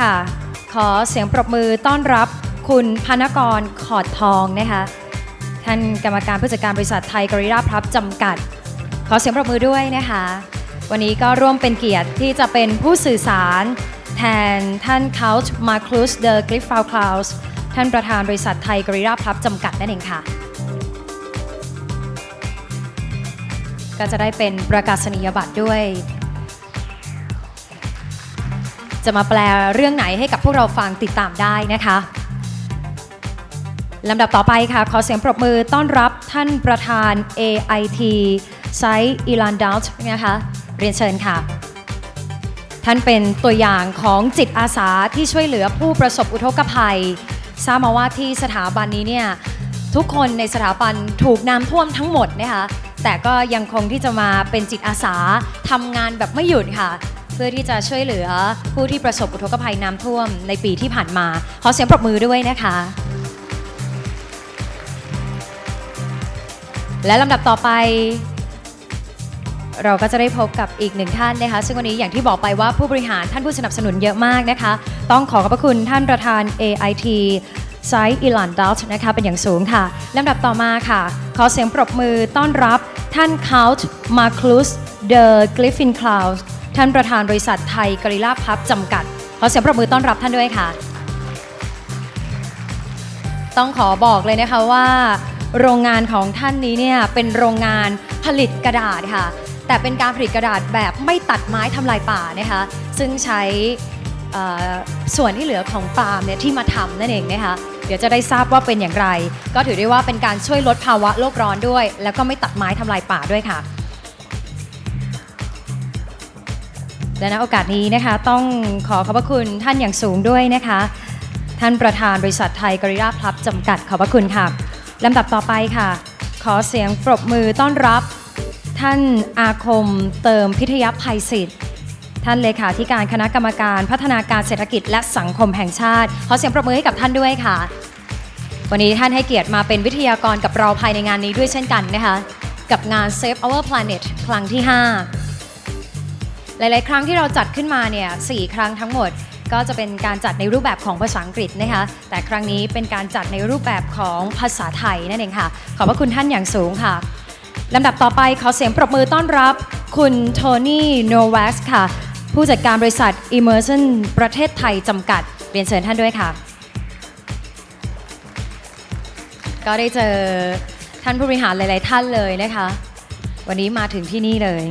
ค่ะ ขอเสียงปรบมือต้อนรับคุณพนกรขอดทองนะคะท่านกรรมการผู้จัดการบริษัทไทยกริราพลับจำกัด ขอเสียงปรบมือด้วยนะคะ วันนี้ก็ร่วมเป็นเกียรติที่จะเป็นผู้สื่อสาร แทนท่านคา์มาคลูสเดอร์กลิฟฟาวคลาวส์ท่านประธานบริษัทไทยกริราพลับจำกัดนั่นเองค่ะ ก็จะได้เป็นประกาศนียบัตรด้วย จะมาแปลเรื่องไหนให้กับพวกเราฟังติดตามได้นะคะลำดับต่อไปค่ะ ขอเสียงปรบมือต้อนรับท่านประธาน AIT ไซต์อีลานดัลต์นะคะเรียนเชิญค่ะ ท่านเป็นตัวอย่างของจิตอาสาที่ช่วยเหลือผู้ประสบอุทกภัย ทราบมาว่าที่สถาบันนี้เนี่ยทุกคนในสถาบันถูกน้ำท่วมทั้งหมดนะคะแต่ก็ยังคงที่จะมาเป็นจิตอาสาทำงานแบบไม่หยุดค่ะ เพื่อที่จะช่วยเหลือผู้ที่ประสบอุทกภัยน้ำท่วมในปีที่ผ่านมา ขอเสียงปรบมือด้วยนะคะ และลำดับต่อไป เราก็จะได้พบกับอีกหนึ่งท่านนะคะ ซึ่งวันนี้อย่างที่บอกไปว่าผู้บริหารท่านผู้สนับสนุนเยอะมากนะคะ ต้องขอขอบพระคุณท่านประธาน AIT ไซต์อีลานดัลนะคะเป็นอย่างสูงค่ะลำดับต่อมาค่ะ ขอเสียงปรบมือต้อนรับท่านคาวต์มาคลูสเดอร์กลิฟฟินคลาวส์ ท่านประธานบริษัทไทยกริลาพับจำกัด ขอเสียงปรบมือต้อนรับท่านด้วยค่ะ ต้องขอบอกเลยนะคะว่า โรงงานของท่านนี้เนี่ยเป็นโรงงานผลิตกระดาษค่ะ แต่เป็นการผลิตกระดาษแบบไม่ตัดไม้ทำลายป่านะคะ ซึ่งใช้ส่วนที่เหลือของปาล์มเนี่ยที่มาทำนั่นเองนะคะเดี๋ยวจะได้ทราบว่าเป็นอย่างไร ก็ถือได้ว่าเป็นการช่วยลดภาวะโลกร้อนด้วย แล้วก็ไม่ตัดไม้ทำลายป่าด้วยค่ะ และณโอกาสนี้นะคะต้องขอขอบพระคุณท่านอย่างสูงด้วยนะคะ ท่านประธานบริษัทไทยกริราพลับจำกัดขอบพระคุณค่ะลำดับต่อไปค่ะ ขอเสียงปรบมือต้อนรับ ท่านอาคมเติมพิทยภัยศิษฐ์ท่านเลขาธิการคณะกรรมการพัฒนาการเศรษฐกิจและสังคมแห่งชาติ ขอเสียงปรบมือให้กับท่านด้วยค่ะ วันนี้ท่านให้เกียรติมาเป็นวิทยากรกับเราภายในงานนี้ด้วยเช่นกันนะคะ กับงาน Save Our Planet ครั้งที่ 5 หลาย ๆ ครั้งที่เราจัดขึ้นมาเนี่ยสครั้งทั้งหมด ก็จะเป็นการจัดในรูปแบบของภาษาอังกฤษนะคะแต่ครั้งนี้เป็นการจัดในรูปแบบของภาษาไทยนั่นเองค่ะ ขอบพระคุณท่านอย่างสูงค่ะลำดับต่อไปขอเสียงปรบมือต้อนรับ คุณโทนี่โนวัสค่ะ ผู้จัดการบริษัท Immersion ประเทศไทยจำกัดเรียนเชิญท่านด้วยค่ะ ก็ได้เจอท่านผู้บริหารหลาย ๆ ท่านเลยนะคะ วันนี้มาถึงที่นี่เลย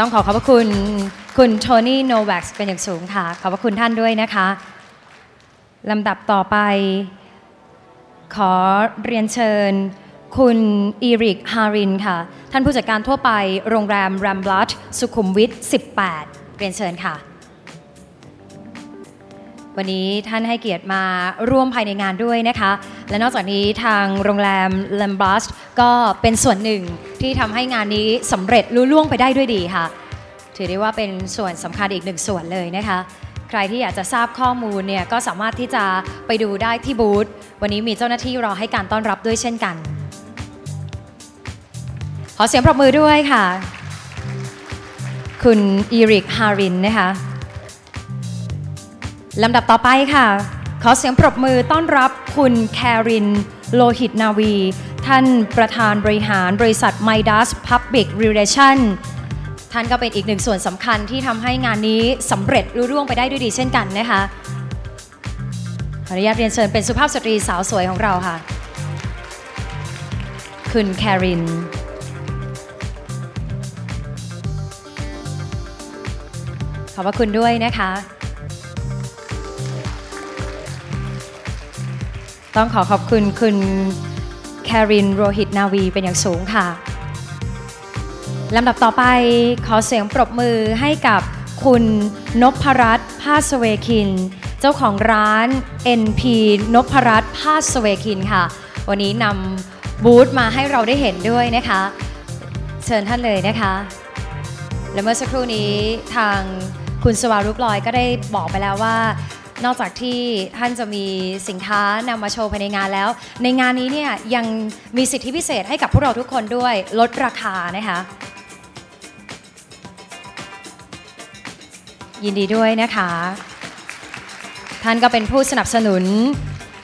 ต้องขอขอบพระคุณคุณโทนี่โนแว็กซ์เป็นอย่างสูงค่ะ ขอบพระคุณท่านด้วยนะคะลำดับต่อไป ขอเรียนเชิญ คุณอีริกฮารินค่ะ ท่านผู้จัดการทั่วไปโรงแรมแรมบลัดสุขุมวิท 18 เรียนเชิญค่ะ วันนี้ท่านให้เกียรติมาร่วมภายในงานด้วยนะคะ และนอกจากนี้ทางโรงแรม l a m b r u s ก็เป็นส่วนหนึ่งที่ทำให้งานนี้สำเร็จลุล่วงไปได้ด้วยดีค่ะ ถือได้ว่าเป็นส่วนสำคัญอีกหนึ่งส่วนเลยนะคะ ใครที่อยากจะทราบข้อมูลเนี่ยก็สามารถที่จะไปดูได้ที่บูธวันนี้มีเจ้าหน้าที่รอให้การต้อนรับด้วยเช่นกัน ขอเสียงปรบมือด้วยค่ะ คุณอีริกฮารินนะคะ ลำดับต่อไปค่ะ ขอเสียงปรบมือต้อนรับคุณแคริน โลหิตนาวี ท่านประธานบริหารบริษัท Midas Public Relation ท่านก็เป็นอีกหนึ่งส่วนสำคัญที่ทำให้งานนี้สำเร็จรุ่ร่วงไปได้ด้วยดีเช่นกันนะคะขออนุญาตเรียนเชิญเป็นสุภาพสตรีสาวสวยของเราค่ะ คุณแคริน ขอบพระคุณด้วยนะคะ ต้องขอขอบคุณคุณแครินโรหิตนาวีเป็นอย่างสูงค่ะลำดับต่อไปขอเสียงปรบมือให้กับคุณนพรัตน์ภาสเวคิน เจ้าของร้าน NP นพรัตน์ภาสเวคินค่ะ วันนี้นำบูธมาให้เราได้เห็นด้วยนะคะ เชิญท่านเลยนะคะ และเมื่อสักครู่นี้ทางคุณสวารุปลอยก็ได้บอกไปแล้วว่า นอกจากที่ท่านจะมีสินค้านำมาโชว์ภายในงานแล้ว ในงานนี้เนี่ยยังมีสิทธิพิเศษให้กับพวกเราทุกคนด้วยลดราคานะคะยินดีด้วยนะคะ ท่านก็เป็นผู้สนับสนุน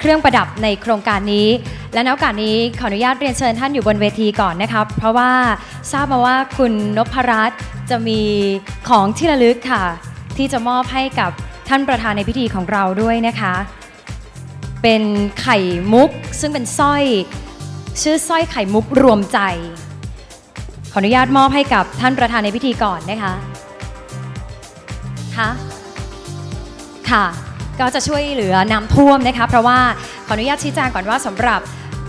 เครื่องประดับในโครงการนี้ และในโอกาสนี้ขออนุญาตเรียนเชิญท่านอยู่บนเวทีก่อนนะครับ เพราะว่าทราบมาว่าคุณนพรัตน์จะมีของที่ระลึกค่ะ ที่จะมอบให้กับ ท่านประธานในพิธีของเราด้วยนะคะ เป็นไข่มุกซึ่งเป็นสร้อย ชื่อสร้อยไข่มุกรวมใจ ขออนุญาตมอบให้กับท่านประธานในพิธีก่อนนะคะคะค่ะ ก็จะช่วยเหลือน้ำท่วมนะคะ เพราะว่าขออนุญาตชี้แจงก่อนว่าสำหรับ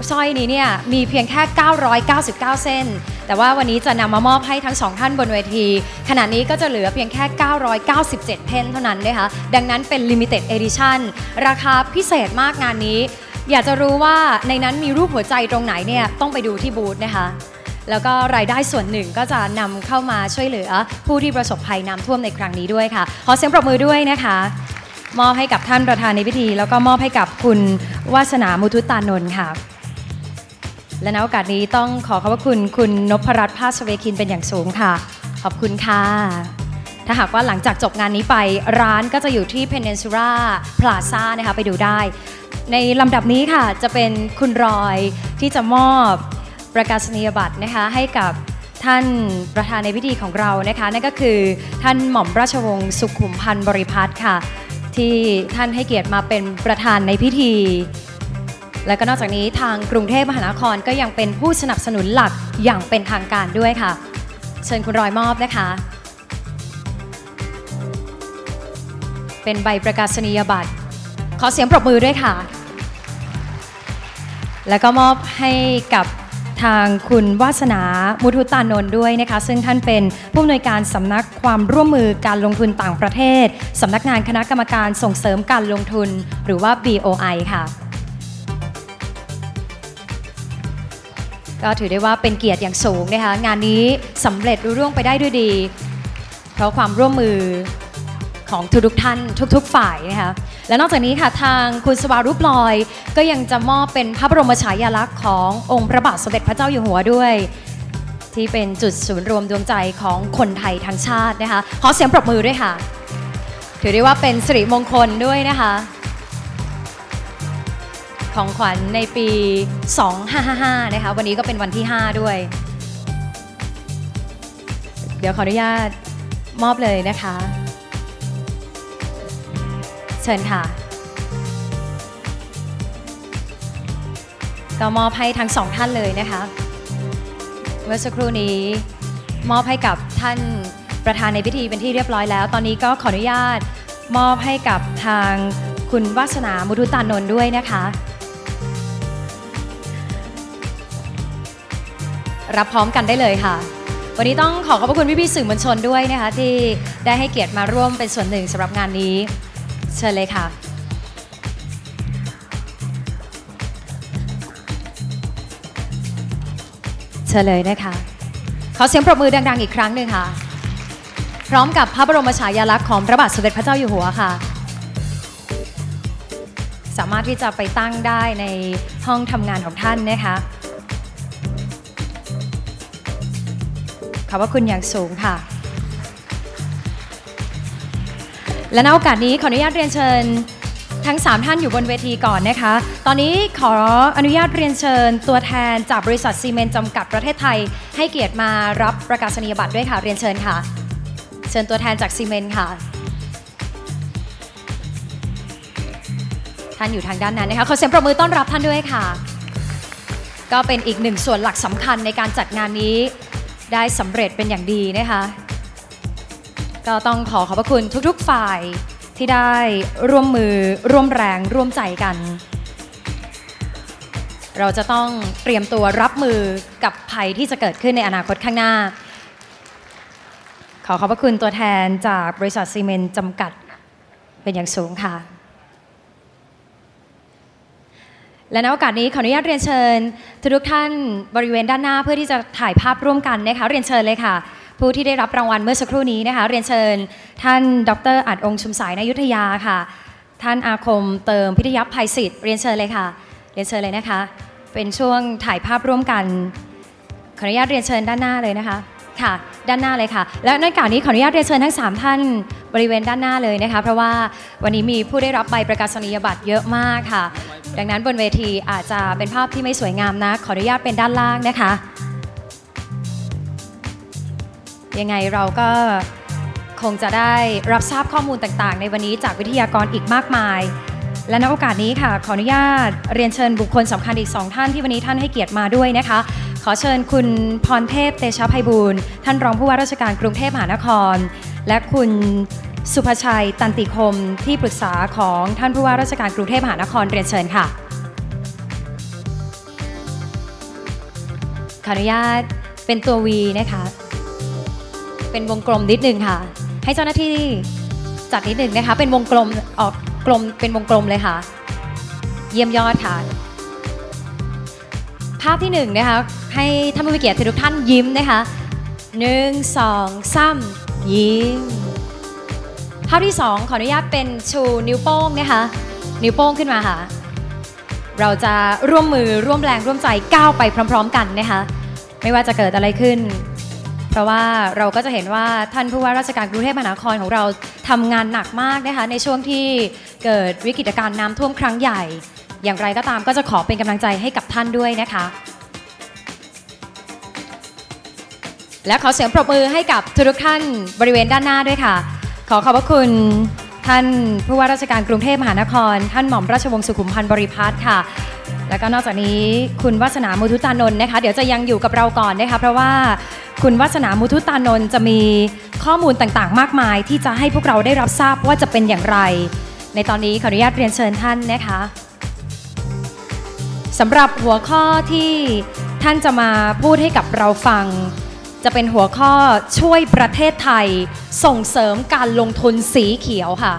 สร้อยนี้เนี่ยมีเพียงแค่ 999 เส้น แต่ว่าวันนี้จะนำมามอบให้ทั้งสองท่านบนเวที ขณะนี้ก็จะเหลือเพียงแค่ 997 เพนเท่านั้นนะคะ ดังนั้นเป็น Limited Edition ราคาพิเศษมากงานนี้ อยากจะรู้ว่าในนั้นมีรูปหัวใจตรงไหนเนี่ยต้องไปดูที่บูธนะคะแล้วก็รายได้ส่วนหนึ่งก็จะนำเข้ามาช่วยเหลือ ผู้ที่ประสบภัยน้ำท่วมในครั้งนี้ด้วยค่ะ ขอเสียงปรบมือด้วยนะคะ มอบให้กับท่านประธานในพิธี แล้วก็มอบให้กับคุณวาสนามุทุตานนท์ค่ะ และในโอกาสนี้ต้องขอขอบพระคุณคุณนพรัตน์ภาสเวคินเป็นอย่างสูงค่ะ ขอบคุณค่ะ ถ้าหากว่าหลังจากจบงานนี้ไปร้านก็จะอยู่ที่ Peninsula Plaza นะคะไปดูได้ ในลำดับนี้ค่ะจะเป็นคุณรอยที่จะมอบประกาศนียบัตรนะคะให้กับท่านประธานในพิธีของเรานะคะนั่นก็คือท่านหม่อมราชวงศ์สุขุมพันธ์บริพัตรค่ะ ที่ท่านให้เกียรติมาเป็นประธานในพิธี และก็นอกจากนี้ทางกรุงเทพมหานครก็ยังเป็นผู้สนับสนุนหลักอย่างเป็นทางการด้วยค่ะ เชิญคุณรอยมอบนะคะ เป็นใบประกาศนียบัตร ขอเสียงปรบมือด้วยค่ะ แล้วก็มอบให้กับทางคุณวาสนา มุทุตานนท์ด้วยนะคะ ซึ่งท่านเป็นผู้อำนวยการสำนักความร่วมมือการลงทุนต่างประเทศสำนักงานคณะกรรมการส่งเสริมการลงทุน หรือว่า BOI ค่ะ ก็ถือได้ว่าเป็นเกียรติอย่างสูงนะคะงานนี้สำเร็จรุ่ร่วงไปได้ด้วยดี เพราะความร่วมมือของทุกท่านทุก ๆ ฝ่ายนะคะและนอกจากนี้ค่ะทางคุณสวารุปลอย ก็ยังจะมอบเป็นพระบรมฉายาลักษณ์ขององค์พระบาทสมเด็จพระเจ้าอยู่หัวด้วย ที่เป็นจุดศูนย์รวมดวงใจของคนไทยทั้งชาตินะคะขอเสียงปรบมือด้วยค่ะ ถือได้ว่าเป็นสิริมงคลด้วยนะคะ ของขวัญในปี 2555 นะคะ วันนี้ก็เป็นวันที่ 5 ด้วย เดี๋ยวขออนุญาตมอบเลยนะคะ เชิญค่ะ ก็มอบให้ทั้งสองท่านเลยนะคะ เมื่อสักครู่นี้มอบให้กับท่านประธานในพิธีเป็นที่เรียบร้อยแล้ว ตอนนี้ก็ขออนุญาตมอบให้กับทางคุณวาสนามุทุตานนท์ด้วยนะคะ รับพร้อมกันได้เลยค่ะ วันนี้ต้องขอขอบพระคุณพี่ๆสื่อมวลชนด้วยนะคะ ที่ได้ให้เกียรติมาร่วมเป็นส่วนหนึ่งสำหรับงานนี้ เชิญเลยค่ะเชิญเลยนะคะขอเสียงปรบมือดัง ๆ อีกครั้งหนึ่งค่ะ พร้อมกับพระบรมฉายาลักษณ์ของพระบาทสมเด็จพระเจ้าอยู่หัวค่ะ สามารถที่จะไปตั้งได้ในห้องทำงานของท่านนะคะ อบพระคุณอย่างสูงค่ะ และในโอกาสนี้ขออนุญาตเรียนเชิญทั้ง 3 ท่านอยู่บนเวทีก่อนนะคะ ตอนนี้ขออนุญาตเรียนเชิญตัวแทนจากบริษัทซีเมนต์จำกัดประเทศไทย ให้เกียรติมารับประกาศนียบัตรด้วยค่ะ เรียนเชิญค่ะ เชิญตัวแทนจากซีเมนต์ค่ะ ท่านอยู่ทางด้านนั้นนะคะขอเสียงปรบมือต้อนรับท่านด้วยค่ะ ก็เป็นอีกหนึ่งส่วนหลักสำคัญในการจัดงานนี้ ได้สำเร็จเป็นอย่างดีนะคะ ก็ต้องขอขอบพระคุณทุกๆฝ่ายที่ได้ร่วมมือร่วมแรงร่วมใจกัน เราจะต้องเตรียมตัวรับมือกับภัยที่จะเกิดขึ้นในอนาคตข้างหน้า ขอขอบพระคุณตัวแทนจากบริษัทซีเมนต์จำกัดเป็นอย่างสูงค่ะ และในโอกาสนี้ขออนุญาตเรียนเชิญ ทุกท่านบริเวณด้านหน้าเพื่อที่จะถ่ายภาพร่วมกันนะคะเรียนเชิญเลยค่ะ ผู้ที่ได้รับรางวัลเมื่อสักครู่นี้นะคะ เรียนเชิญ ท่านดรอัดองค์ชุมสายนายุทธยาค่ะ ท่านอาคมเติมพิทยัพภัยศิษฐ์เรียนเชิญเลยค่ะ เรียนเชิญเลยนะคะ เป็นช่วงถ่ายภาพร่วมกันขออนุญาตเรียนเชิญด้านหน้าเลยนะคะค่ะ ด้านหน้าเลยค่ะ และในโอกาสนี้ขออนุญาตเรียนเชิญทั้ง 3 ท่าน บริเวณด้านหน้าเลยนะคะ เพราะว่าวันนี้มีผู้ได้รับใบประกาศนียบัตรเยอะมากค่ะ ดังนั้นบนเวทีอาจจะเป็นภาพที่ไม่สวยงามนะขออนุญาตเป็นด้านล่างนะคะ ยังไงเราก็คงจะได้รับทราบข้อมูลต่างๆ ในวันนี้จากวิทยากรอีกมากมาย และในโอกาสนี้ค่ะ ขออนุญาตเรียนเชิญบุคคลสำคัญอีกสองท่านที่วันนี้ท่านให้เกียรติมาด้วยนะคะ ขอเชิญคุณพรเทพเตชะไพบูลท่านรองผู้ว่าราชการกรุงเทพมหานคร และคุณสุภชัยตันติคมที่ปรึกษาของท่านผู้ว่าราชการกรุงเทพมหานครเรียนเชิญค่ะขออนุญาตเป็นตัว V นะคะ เป็นวงกลมนิดนึงค่ะ ให้เจ้าหน้าที่จัดนิดนึงนะคะ เป็นวงกลมออกกลมเป็นวงกลมเลยค่ะ เยี่ยมยอดค่ะ ภาพที่หนึ่งนะคะ ให้ท่านผู้มีเกียรติทุกท่านยิ้มนะคะหนึ่งสองสาม ยิ้มภาพที่สองขออนุญาตเป็นชูนิ้วโป้งนะคะ นิ้วโป้งขึ้นมาค่ะ เราจะร่วมมือร่วมแรงร่วมใจก้าวไปพร้อม ๆ กันนะคะ ไม่ว่าจะเกิดอะไรขึ้น เพราะว่าเราก็จะเห็นว่าท่านผู้ว่าราชการกรุงเทพมหานครของเราทำงานหนักมากนะคะในช่วงที่เกิดวิกฤตการณ์น้ำท่วมครั้งใหญ่ อย่างไรก็ตามก็จะขอเป็นกำลังใจให้กับท่านด้วยนะคะ และขอเสียงปรบมือให้กับทุกท่านบริเวณด้านหน้าด้วยค่ะ ขอขอบพระคุณท่านผู้ว่าราชการกรุงเทพมหานคร ท่านหม่อมราชวงศ์สุขุมพันธ์บริพัตรค่ะ แล้วก็นอกจากนี้คุณวัฒนามุทุตานนท์นะคะ เดี๋ยวจะยังอยู่กับเราก่อนนะคะ เพราะว่าคุณวัฒนามุทุตานนท์จะมีข้อมูลต่างๆ มากมาย ที่จะให้พวกเราได้รับทราบว่าจะเป็นอย่างไร ในตอนนี้ขออนุญาตเรียนเชิญท่านนะคะสำหรับหัวข้อที่ท่านจะมาพูดให้กับเราฟัง จะเป็นหัวข้อช่วยประเทศไทย ส่งเสริมการลงทุนสีเขียวค่ะ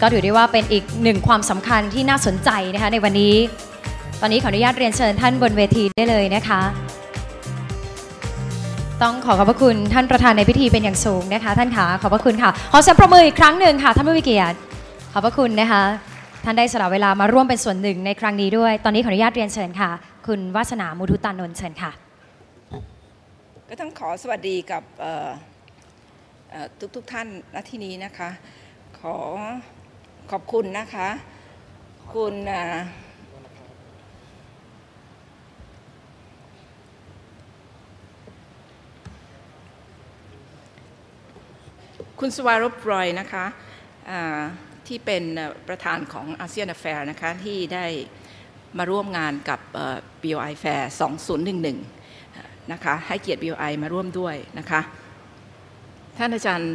ก็ถือได้ว่าเป็นอีกหนึ่งความสำคัญที่น่าสนใจนะคะในวันนี้ ตอนนี้ขออนุญาตเรียนเชิญท่านบนเวทีได้เลยนะคะ ต้องขอขอบพระคุณท่านประธานในพิธีเป็นอย่างสูงนะคะ ท่านขาขอบพระคุณค่ะ ขอเสียงประมืออีกครั้งหนึ่งค่ะ ท่านผู้มีเกียรติขอบพระคุณนะคะท่านได้สละเวลามาร่วมเป็นส่วนหนึ่งในครั้งนี้ด้วย ตอนนี้ขออนุญาตเรียนเชิญค่ะ คุณวาสนามุทุตานนท์เชิญค่ะ ก็ต้องขอสวัสดีกับเอ่อเอ่อทุกท่านณที่นี้นะคะ ขอขอบคุณนะคะ คุณคุณสวารบรอยนะคะที่เป็นประธานของอาเซียนแฟร์นะคะที่ได้มาร่วมงานกับเอ่อ BOI Fair 2011 นะคะให้เกียรติ BOI มาร่วมด้วยนะคะท่านอาจารย์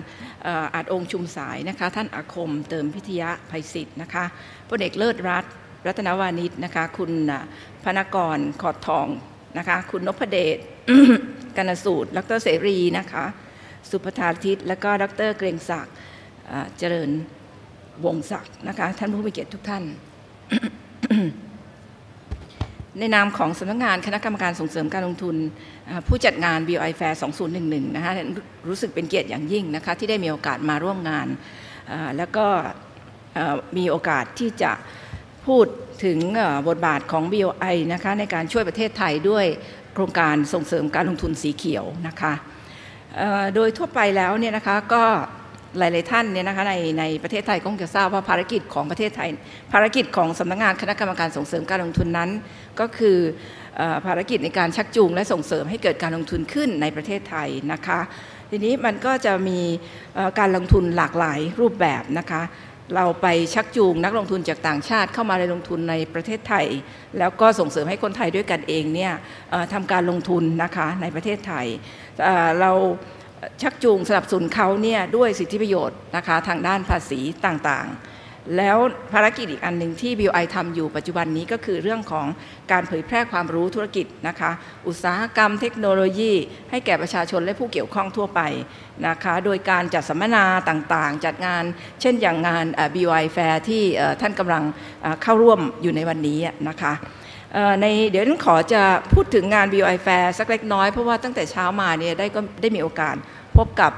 อาจองค์ชุมสายนะคะท่านอาคมเติมพิทยาภัยศิษฐ์นะคะพลเอกเลิศรัตน์รัตนวานิชนะคะคุณพนกรขอดทองนะคะคุณนพเดชกนสูตรดรเสรีนะคะสุภธาทิตและก็ดรเกรงศักดิ์เจริญวงศักดิ์นะคะท่านผู้มีเกียรติทุกท่าน ในนามของสำนักงานคณะกรรมการส่งเสริมการลงทุน ผู้จัดงาน BOI Fair 2011 นะคะรู้สึกเป็นเกียรติอย่างยิ่งนะคะที่ได้มีโอกาสมาร่วมงาน แล้วก็มีโอกาสที่จะพูดถึงบทบาทของ BOI นะคะในการช่วยประเทศไทยด้วยโครงการส่งเสริมการลงทุนสีเขียวนะคะโดยทั่วไปแล้วเนี่ยนะคะก็ หลาย ๆ ท่านเนี่ยนะคะในในประเทศไทยก็คงจะทราบว่าภารกิจของประเทศไทย ภารกิจของสำนักงานคณะกรรมการส่งเสริมการลงทุนนั้น ก็คือภารกิจในการชักจูงและส่งเสริมให้เกิดการลงทุนขึ้นในประเทศไทยนะคะ ทีนี้มันก็จะมีการลงทุนหลากหลายรูปแบบนะคะ เราไปชักจูงนักลงทุนจากต่างชาติเข้ามาในลงทุนในประเทศไทย แล้วก็ส่งเสริมให้คนไทยด้วยกันเองเนี่ยทำการลงทุนนะคะในประเทศไทยเรา ชักจูงสนับสนุนเขาเนี่ยด้วยสิทธิประโยชน์นะคะทางด้านภาษีต่างๆ แล้วภารกิจอีกอันหนึ่งที่ BOI ทำอยู่ปัจจุบันนี้ก็คือเรื่องของการเผยแพร่ความรู้ธุรกิจนะคะ อุตสาหกรรมเทคโนโลยี ให้แก่ประชาชนและผู้เกี่ยวข้องทั่วไปนะคะ โดยการจัดสัมมนาต่างๆ จัดงาน เช่นอย่างงานเอ่อ BOI Fair ที่ท่านกำลังเข้าร่วมอยู่ในวันนี้นะคะ ในเดี๋ยวฉันขอจะพูดถึงงาน BOI Fair สักเล็กน้อย เพราะว่าตั้งแต่เช้ามาเนี่ยได้ก็ได้มีโอกาสพบกับ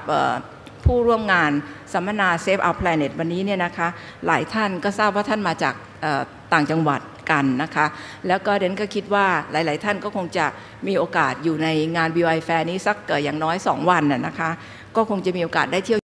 ผู้ร่วมงานสัมมนา Save Our Planet วันนี้เนี่ยนะคะ หลายท่านก็ทราบว่าท่านมาจากต่างจังหวัดกันนะคะ แล้วก็เดนก็คิดว่าหลาย ๆ ท่านก็คงจะมีโอกาสอยู่ในงาน BY Fair นี้สักเกิดอย่างน้อย 2 วันน่ะนะคะ ก็คงจะมีโอกาสได้เที่ยว